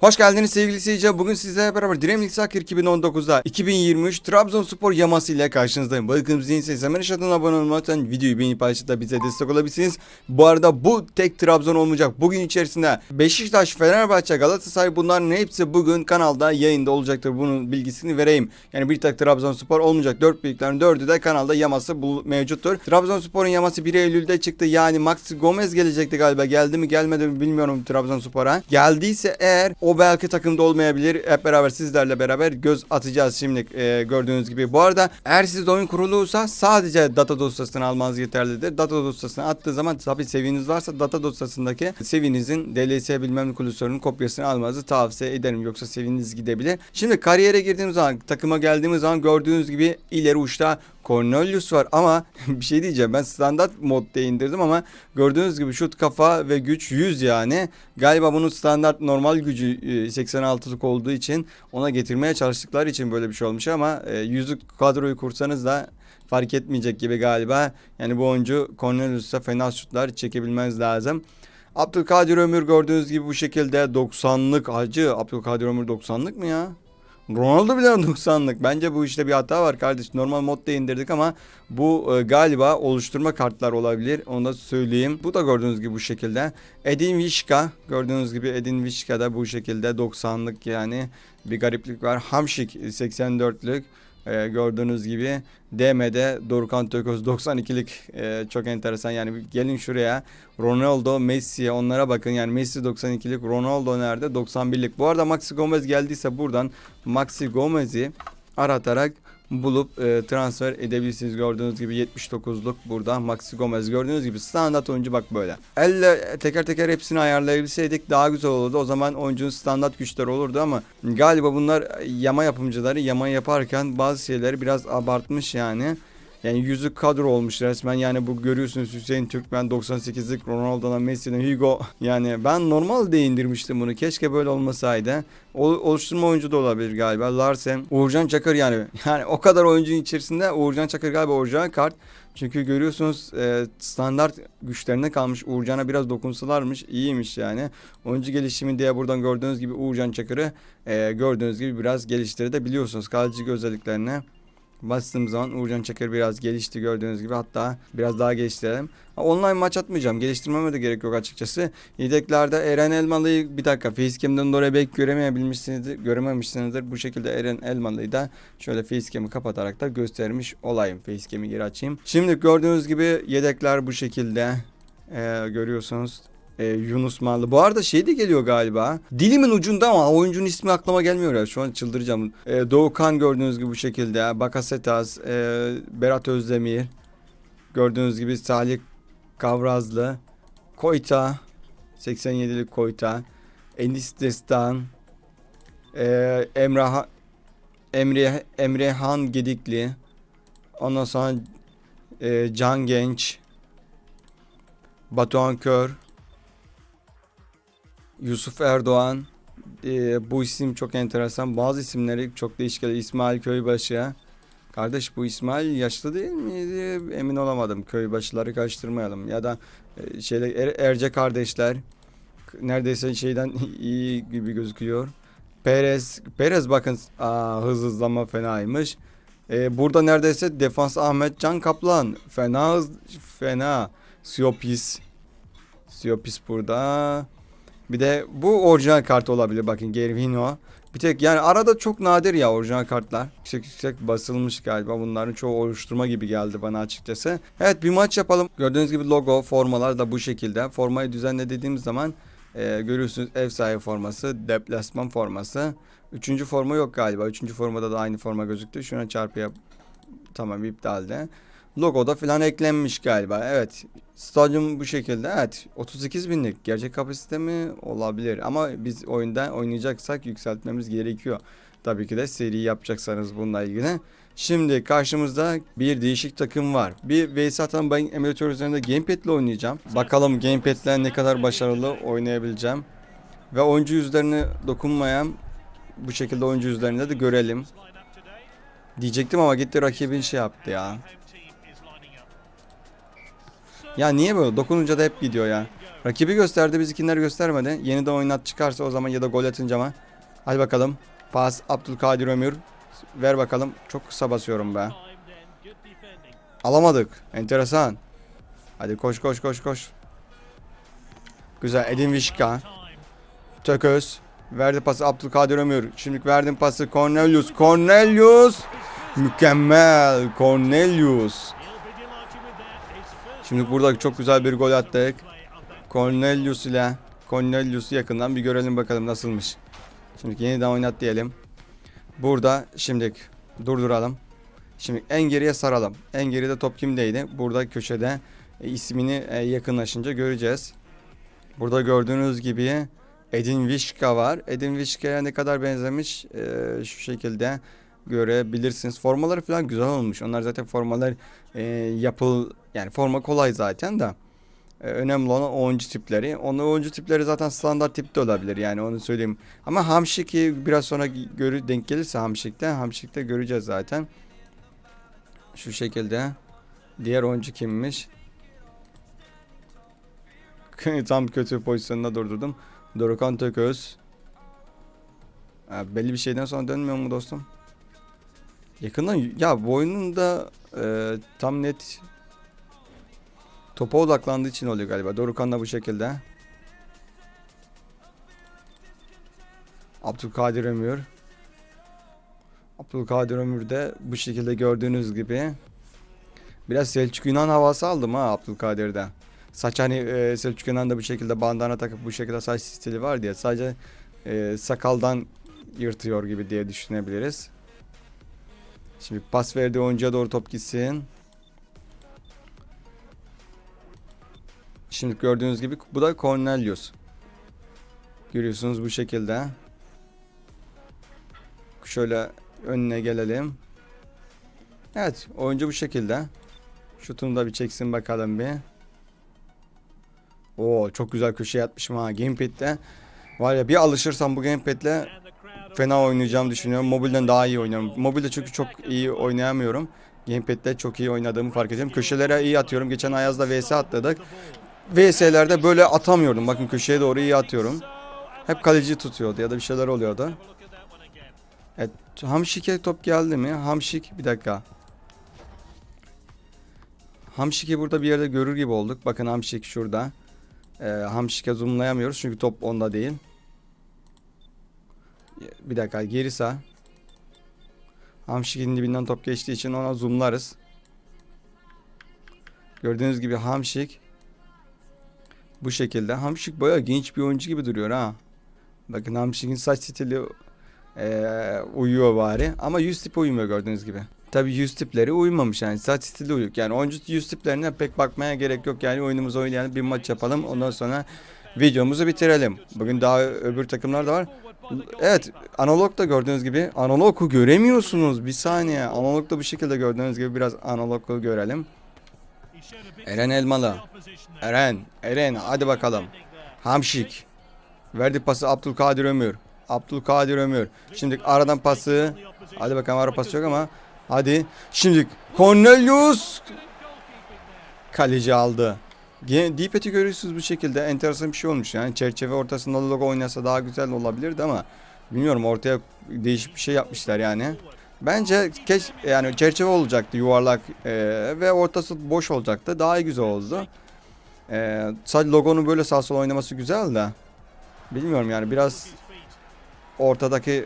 Hoş geldiniz sevgili seyirciler. Bugün sizlerle beraber Dreamlik Soccer 2019'da 2023 Trabzonspor yaması ile karşınızdayım. Bakın değilseniz hemen aşağıdan abone olmayı lütfen videoyu beğenip paylaşıp da bize destek olabilirsiniz. Bu arada bu tek Trabzon olmayacak. Bugün içerisinde Beşiktaş, Fenerbahçe, Galatasaray bunların hepsi bugün kanalda yayında olacaktır. Bunun bilgisini vereyim. Yani bir tek Trabzonspor olmayacak. Dört büyüklerin dördü de kanalda yaması mevcuttur. Trabzonspor'un yaması 1 Eylül'de çıktı. Yani Maxi Gomez gelecekti galiba. Geldi mi gelmedi mi bilmiyorum Trabzonspor'a. Geldiyse eğer o belki takımda olmayabilir. Hep beraber sizlerle beraber göz atacağız şimdi e, gördüğünüz gibi. Bu arada eğer sizde oyun kuruluysa sadece data dosyasını almanız yeterlidir. Data dosyasını attığı zaman tabi seviyeniz varsa data dosyasındaki sevinizin DLS bilmem ne kopyasını almanızı tavsiye ederim. Yoksa seviyeniz gidebilir. Şimdi kariyere girdiğimiz zaman takıma geldiğimiz zaman gördüğünüz gibi ileri uçta Cornelius var ama bir şey diyeceğim ben standart modda indirdim ama gördüğünüz gibi şut kafa ve güç 100 yani. Galiba bunun standart normal gücü e, 86'lık olduğu için ona getirmeye çalıştıkları için böyle bir şey olmuş ama e, yüzlük kadroyu kursanız da fark etmeyecek gibi galiba. Yani bu oyuncu Cornelius'a fena şutlar çekebilmeniz lazım. Abdülkadir Ömür gördüğünüz gibi bu şekilde 90'lık acı. Abdülkadir Ömür 90'lık mı ya? Ronaldo bile 90'lık. Bence bu işte bir hata var kardeş. Normal modda indirdik ama bu e, galiba oluşturma kartlar olabilir. Onu da söyleyeyim. Bu da gördüğünüz gibi bu şekilde. Edin Vişka. Gördüğünüz gibi Edin Vişka da bu şekilde 90'lık yani bir gariplik var. Hamşik 84'lük. Ee, gördüğünüz gibi DM'de Dorukhan Tököz 92'lik e, çok enteresan. Yani gelin şuraya. Ronaldo, Messi onlara bakın. Yani Messi 92'lik Ronaldo nerede? 91'lik bu arada Maxi Gomez geldiyse buradan Maxi Gomez'i aratarak bulup e, transfer edebilirsiniz. Gördüğünüz gibi 79'luk burada Maxi Gomez. Gördüğünüz gibi standart oyuncu bak böyle. Elle teker teker hepsini ayarlayabilseydik daha güzel olurdu. O zaman oyuncunun standart güçleri olurdu ama galiba bunlar yama yapımcıları yama yaparken bazı şeyleri biraz abartmış yani. Yani yüzük kadro olmuş resmen. Yani bu görüyorsunuz Hüseyin Türkmen 98'lik Ronaldo'dan Messi'den Hugo. Yani ben normal de indirmiştim bunu. Keşke böyle olmasaydı. O, oluşturma oyuncu da olabilir galiba. Larsen. Uğurcan Çakır yani. Yani o kadar oyuncunun içerisinde Uğurcan Çakır galiba orijinal kart. Çünkü görüyorsunuz e, standart güçlerine kalmış. Uğurcan'a biraz dokunsalarmış iyiymiş yani. Oyuncu gelişimi diye buradan gördüğünüz gibi Uğurcan Çakır'ı e, gördüğünüz gibi biraz geliştirebiliyorsunuz kalıcı özelliklerine Bastığım zaman Uğurcan Çakır biraz gelişti gördüğünüz gibi hatta biraz daha geliştirelim. Online maç atmayacağım. Geliştirmeme de gerek yok açıkçası. Yedeklerde Eren Elmalı'yı bir dakika facecam'den dolayı belki göremeyebilmişsinizdir, görememişsinizdir. Bu şekilde Eren Elmalı'yı da şöyle facecam'ı kapatarak da göstermiş olayım. Facecam'i geri açayım. Şimdi gördüğünüz gibi yedekler bu şekilde. Ee, görüyorsunuz. Ee, Yunus Mallı. Bu arada şey de geliyor galiba. Dilimin ucunda ama oyuncunun ismi aklıma gelmiyor ya. Şu an çıldıracağım. Ee, Doğukan gördüğünüz gibi bu şekilde. Bakasetas, e, Berat Özdemir. Gördüğünüz gibi Salih Kavrazlı. Koyta. 87'lik Koyta. Enis Destan. E, Emrah Emre Emrehan Gedikli. Ondan sonra e, Can Genç. Batuhan Kör. Yusuf Erdoğan. Ee, bu isim çok enteresan. Bazı isimleri çok değişik. İsmail Köybaşı. Kardeş bu İsmail yaşlı değil miydi? Emin olamadım. Köybaşıları karıştırmayalım. Ya da e, şeyle Er- Erce kardeşler. Neredeyse şeyden iyi gibi gözüküyor. Perez. Perez bakın aa, hız hızlama fenaymış. Ee, burada neredeyse defans Ahmet Can Kaplan. Fena hız, fena. Siopis. Siopis burada. Bir de bu orijinal kart olabilir bakın Gervinho. Bir tek yani arada çok nadir ya orijinal kartlar. Yüksek yüksek basılmış galiba. Bunların çoğu oluşturma gibi geldi bana açıkçası. Evet bir maç yapalım. Gördüğünüz gibi logo, formalar da bu şekilde. Formayı düzenle dediğimiz zaman e, görüyorsunuz ev sahibi forması, deplasman forması. Üçüncü forma yok galiba. Üçüncü formada da aynı forma gözüktü. Şuna çarpı yap. Tamam iptalde. Logoda falan eklenmiş galiba. Evet. Stadyum bu şekilde. Evet. 38 binlik. Gerçek kapasite mi? Olabilir. Ama biz oyunda oynayacaksak yükseltmemiz gerekiyor. Tabii ki de seri yapacaksanız bununla ilgili. Şimdi karşımızda bir değişik takım var. Bir vs atan ben emülatör üzerinde gamepad ile oynayacağım. Bakalım gamepad ne kadar başarılı oynayabileceğim. Ve oyuncu yüzlerine dokunmayan bu şekilde oyuncu yüzlerinde de görelim. Diyecektim ama gitti rakibin şey yaptı ya. Ya niye böyle? Dokununca da hep gidiyor ya. Rakibi gösterdi bizimkileri göstermedi. Yeniden oynat çıkarsa o zaman ya da gol atınca ama. Hadi bakalım. Pas Abdülkadir Ömür. Ver bakalım. Çok kısa basıyorum be. Alamadık. Enteresan. Hadi koş koş koş koş. Güzel. Edin Vişka. Tököz. Verdi pası Abdülkadir Ömür. Şimdi verdim pası Cornelius. Cornelius. Mükemmel. Cornelius. Şimdi burada çok güzel bir gol attık. Cornelius ile Cornelius'u yakından bir görelim bakalım nasılmış. Şimdi yeniden oynat diyelim. Burada şimdi durduralım. Şimdi en geriye saralım. En geride top kimdeydi? Burada köşede e, ismini e, yakınlaşınca göreceğiz. Burada gördüğünüz gibi Edin Vişka var. Edin Vişka'ya ne kadar benzemiş e, şu şekilde görebilirsiniz. Formaları falan güzel olmuş. Onlar zaten formalar e, yapıl yani forma kolay zaten de. E, önemli olan oyuncu tipleri. Onun oyuncu tipleri zaten standart tipte olabilir yani onu söyleyeyim. Ama Hamşik'i biraz sonra görü denk gelirse Hamşik'te Hamşik'te göreceğiz zaten. Şu şekilde. Diğer oyuncu kimmiş? Tam kötü pozisyonda durdurdum. Dorukan Tököz. Belli bir şeyden sonra dönmüyor mu dostum? Yakından ya bu da e, tam net topa odaklandığı için oluyor galiba. Dorukan da bu şekilde. Abdülkadir Ömür. Abdülkadir Ömür de bu şekilde gördüğünüz gibi. Biraz Selçuk Yunan havası aldım ha Abdülkadir'den. Saç hani e, Selçuk Yunan da bu şekilde bandana takıp bu şekilde saç stili var diye sadece e, sakaldan yırtıyor gibi diye düşünebiliriz. Şimdi pas verdiği oyuncuya doğru top gitsin. Şimdi gördüğünüz gibi bu da Cornelius. Görüyorsunuz bu şekilde. Şöyle önüne gelelim. Evet oyuncu bu şekilde. Şutunu da bir çeksin bakalım bir. Oo çok güzel köşeye atmışım ha gamepad'le. Var ya bir alışırsam bu gamepad'le fena oynayacağım düşünüyorum. Mobilden daha iyi oynuyorum. Mobilde çünkü çok iyi oynayamıyorum. Gamepad'de çok iyi oynadığımı fark ediyorum. Köşelere iyi atıyorum. Geçen Ayaz'da VS atladık. VS'lerde böyle atamıyordum. Bakın köşeye doğru iyi atıyorum. Hep kaleci tutuyordu ya da bir şeyler oluyordu. Evet, Hamşik'e top geldi mi? Hamşik bir dakika. Hamşik'i burada bir yerde görür gibi olduk. Bakın Hamşik şurada. Ee, Hamşik'e zoomlayamıyoruz çünkü top onda değil. Bir dakika geri sağ. Hamşik'in dibinden top geçtiği için ona zoomlarız. Gördüğünüz gibi Hamşik bu şekilde. Hamşik bayağı genç bir oyuncu gibi duruyor ha. Bakın Hamşik'in saç stili ee, uyuyor bari. Ama yüz tipi uymuyor gördüğünüz gibi. Tabi yüz tipleri uymamış yani saç stili uyuyor. Yani oyuncu yüz tiplerine pek bakmaya gerek yok. Yani oyunumuzu oynayalım bir maç yapalım. Ondan sonra videomuzu bitirelim. Bugün daha öbür takımlar da var. Evet analog da gördüğünüz gibi. Analogu göremiyorsunuz. Bir saniye. Analog da bu şekilde gördüğünüz gibi biraz analogu görelim. Eren Elmalı. Eren. Eren hadi bakalım. Hamşik. Verdi pası Abdülkadir Ömür. Abdülkadir Ömür. Şimdi aradan pası. Hadi bakalım ara pası yok ama. Hadi. Şimdi Cornelius. Kaleci aldı. Deepet'i görüyorsunuz bu şekilde. Enteresan bir şey olmuş yani. Çerçeve ortasında logo oynasa daha güzel olabilirdi ama bilmiyorum ortaya değişik bir şey yapmışlar yani. Bence keş yani çerçeve olacaktı yuvarlak e, ve ortası boş olacaktı. Daha güzel oldu. E, sadece logonun böyle sağ sol oynaması güzel de. Bilmiyorum yani biraz ortadaki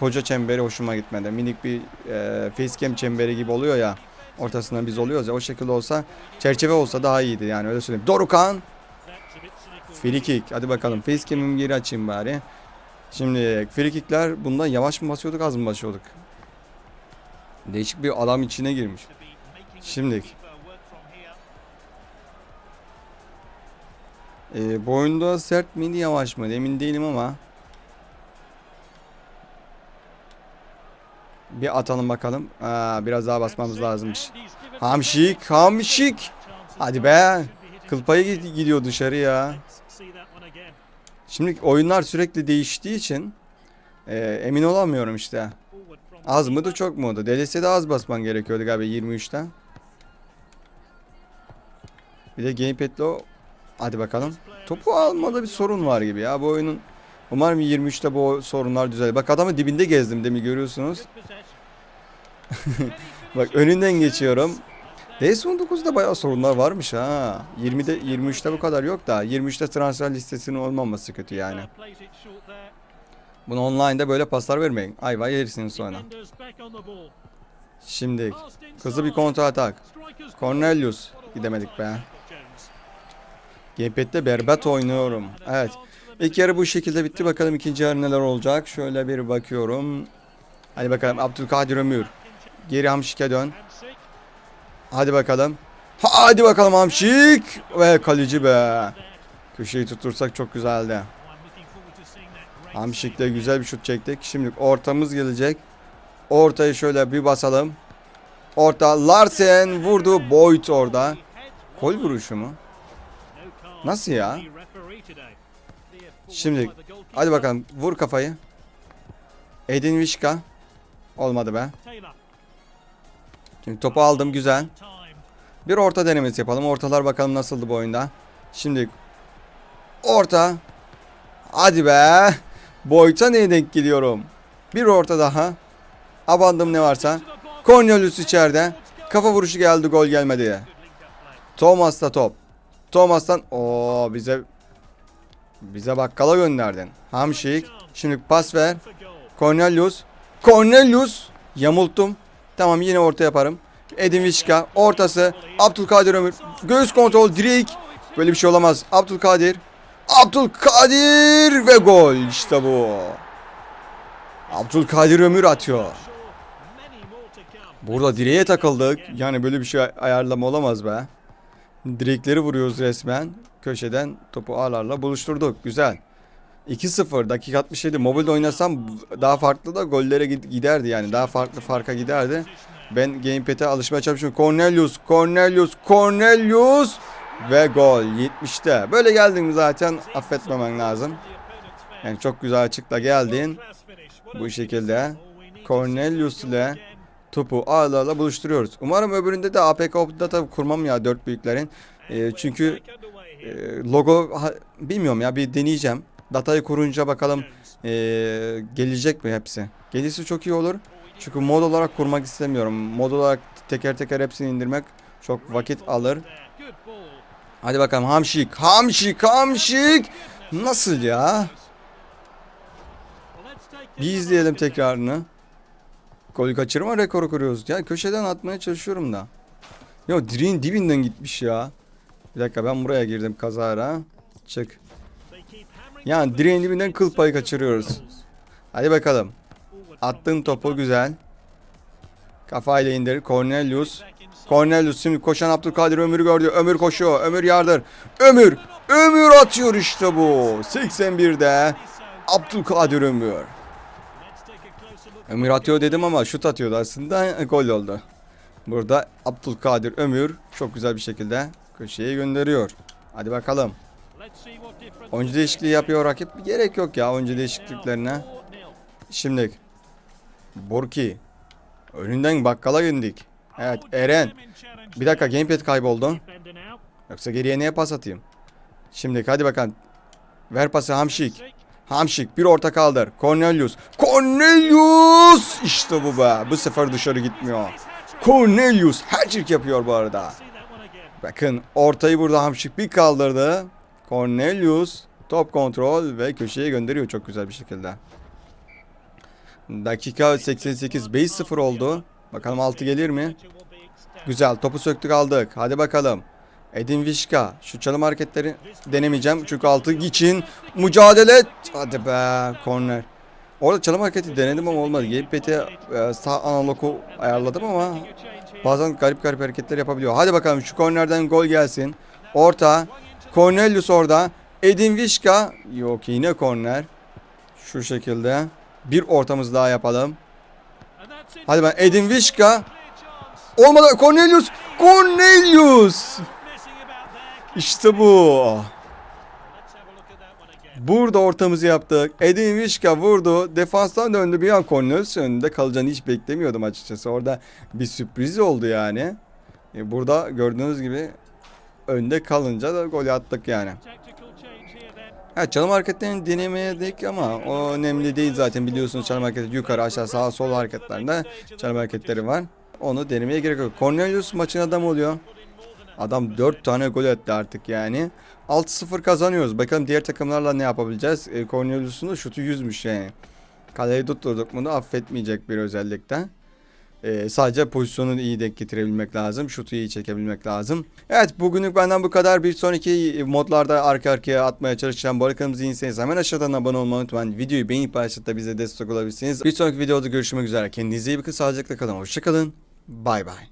koca çemberi hoşuma gitmedi. Minik bir e, facecam çemberi gibi oluyor ya. Ortasında biz oluyoruz ya. O şekilde olsa çerçeve olsa daha iyiydi yani öyle söyleyeyim. Dorukan. Free kick. Hadi bakalım. Facecam'imi geri açayım bari. Şimdi free kickler bundan yavaş mı basıyorduk az mı basıyorduk? Değişik bir adam içine girmiş. Şimdi. Ee, bu sert miydi yavaş mı emin değilim ama. Bir atalım bakalım. Aa, biraz daha basmamız lazımmış. Hamşik, hamşik. Hadi be. Kıl payı gidiyor dışarı ya. Şimdi oyunlar sürekli değiştiği için e, emin olamıyorum işte. Az mıydı çok muydu? DLS'de az basman gerekiyordu galiba 23'ten. Bir de gamepad'le o Hadi bakalım. Topu almada bir sorun var gibi ya bu oyunun. Umarım 23'te bu sorunlar düzelir. Bak adamı dibinde gezdim demin görüyorsunuz. Bak önünden geçiyorum. DS19'da bayağı sorunlar varmış ha. 20'de 23'te bu kadar yok da 23'te transfer listesinin olmaması kötü yani. Bunu online'da böyle paslar vermeyin. Ayva yersiniz sonra. Şimdi hızlı bir kontra atak. Cornelius gidemedik be. Gamepad'de berbat oynuyorum. Evet. İlk yarı bu şekilde bitti. Bakalım ikinci yarı neler olacak. Şöyle bir bakıyorum. Hadi bakalım Abdülkadir Ömür. Geri Hamşik'e dön. Hadi bakalım. Hadi bakalım Hamşik. Ve kaleci be. Köşeyi tutursak çok güzeldi. Hamşik'le güzel bir şut çektik. Şimdi ortamız gelecek. Ortayı şöyle bir basalım. Orta Larsen vurdu. Boyd orada. Gol vuruşu mu? Nasıl ya? Şimdi hadi bakalım vur kafayı. Edin Vişka. Olmadı be. Şimdi topu aldım güzel. Bir orta denemesi yapalım. Ortalar bakalım nasıldı bu oyunda. Şimdi orta. Hadi be. Boyta neye denk geliyorum? Bir orta daha. Abandım ne varsa. Cornelius içeride. Kafa vuruşu geldi gol gelmedi. Thomas'ta top. Thomas'tan o bize bize bakkala gönderdin. Hamşik. Şimdi pas ver. Cornelius. Cornelius. Yamulttum. Tamam yine orta yaparım. Edin Vişka. Ortası. Abdülkadir Ömür. Göğüs kontrol. Direkt. Böyle bir şey olamaz. Abdülkadir. Abdülkadir ve gol. İşte bu. Abdülkadir Ömür atıyor. Burada direğe takıldık. Yani böyle bir şey ayarlama olamaz be. Direkleri vuruyoruz resmen. Köşeden topu ağlarla buluşturduk. Güzel. 2-0 dakika 67. Mobilde oynasam daha farklı da gollere gid- giderdi yani. Daha farklı farka giderdi. Ben gamepad'e alışmaya çalışıyorum. Cornelius, Cornelius, Cornelius ve gol 70'te. Böyle geldim zaten affetmemen lazım. Yani çok güzel açıkla geldin. Bu şekilde Cornelius ile topu ağlarla buluşturuyoruz. Umarım öbüründe de APK data kurmam ya dört büyüklerin. Ee, çünkü e, logo ha- bilmiyorum ya bir deneyeceğim. Datayı kurunca bakalım e, gelecek mi hepsi. Gelirse çok iyi olur. Çünkü mod olarak kurmak istemiyorum. Mod olarak teker teker hepsini indirmek çok vakit alır. Hadi bakalım Hamşik, Hamşik, Hamşik. Nasıl ya? Bir izleyelim tekrarını. Gol kaçırma rekoru kuruyoruz. Ya köşeden atmaya çalışıyorum da. Ya direğin dibinden gitmiş ya. Bir dakika ben buraya girdim kazara. Çık. Yani direğin dibinden kıl payı kaçırıyoruz. Hadi bakalım. Attığın topu güzel. Kafayla indir. Cornelius. Cornelius şimdi koşan Abdülkadir Ömür gördü. Ömür koşuyor. Ömür yardır. Ömür. Ömür atıyor işte bu. 81'de Abdülkadir Ömür. Ömür atıyor dedim ama şut atıyordu aslında gol oldu. Burada Abdülkadir Ömür çok güzel bir şekilde köşeye gönderiyor. Hadi bakalım. Oyuncu değişikliği yapıyor rakip. Gerek yok ya oyuncu değişikliklerine. Şimdi Burki önünden bakkala indik. Evet Eren. Bir dakika gamepad kayboldu. Yoksa geriye neye pas atayım? Şimdi hadi bakalım. Ver pası Hamşik. Hamşik bir orta kaldır. Cornelius. Cornelius! İşte bu be. Bu sefer dışarı gitmiyor. Cornelius hattrick yapıyor bu arada. Bakın ortayı burada Hamşik bir kaldırdı. Cornelius top kontrol ve köşeye gönderiyor çok güzel bir şekilde. Dakika 88 5-0 oldu. Bakalım 6 gelir mi? Güzel topu söktük aldık. Hadi bakalım. Edin Vişka. Şu çalım hareketleri denemeyeceğim. Çünkü altı için mücadele. Hadi be. Korner. Orada çalım hareketi denedim ama olmadı. Gamepad'e e, sağ analogu ayarladım ama bazen garip garip hareketler yapabiliyor. Hadi bakalım şu kornerden gol gelsin. Orta. Cornelius orada. Edin Vişka. Yok yine korner. Şu şekilde. Bir ortamız daha yapalım. Hadi ben Edin Vişka. Olmadı. Cornelius. Cornelius. İşte bu. Burada ortamızı yaptık. Edin Vişka vurdu. Defanstan döndü. Bir an Cornelius önünde kalacağını hiç beklemiyordum açıkçası. Orada bir sürpriz oldu yani. E, Burada gördüğünüz gibi önde kalınca da gol attık yani. Evet çalım hareketlerini denemedik ama o önemli değil zaten biliyorsunuz çalım hareketi yukarı aşağı sağ sol hareketlerinde çalım hareketleri var. Onu denemeye gerek yok. Cornelius maçın adamı oluyor. Adam 4 tane gol attı artık yani. 6-0 kazanıyoruz. Bakalım diğer takımlarla ne yapabileceğiz. E, Cornelius'un da şutu 100'müş yani. Kaleyi tutturduk bunu affetmeyecek bir özellikle. Ee, sadece pozisyonu iyi denk getirebilmek lazım. Şutu iyi çekebilmek lazım. Evet bugünlük benden bu kadar. Bir sonraki modlarda arka arkaya atmaya çalışacağım. Bu arada kanalımızı yeniyseniz hemen aşağıdan abone olmayı unutmayın. Videoyu beğenip paylaşıp da bize destek olabilirsiniz. Bir sonraki videoda görüşmek üzere. Kendinize iyi bakın. Sağlıcakla kalın. Hoşçakalın. Bay bay.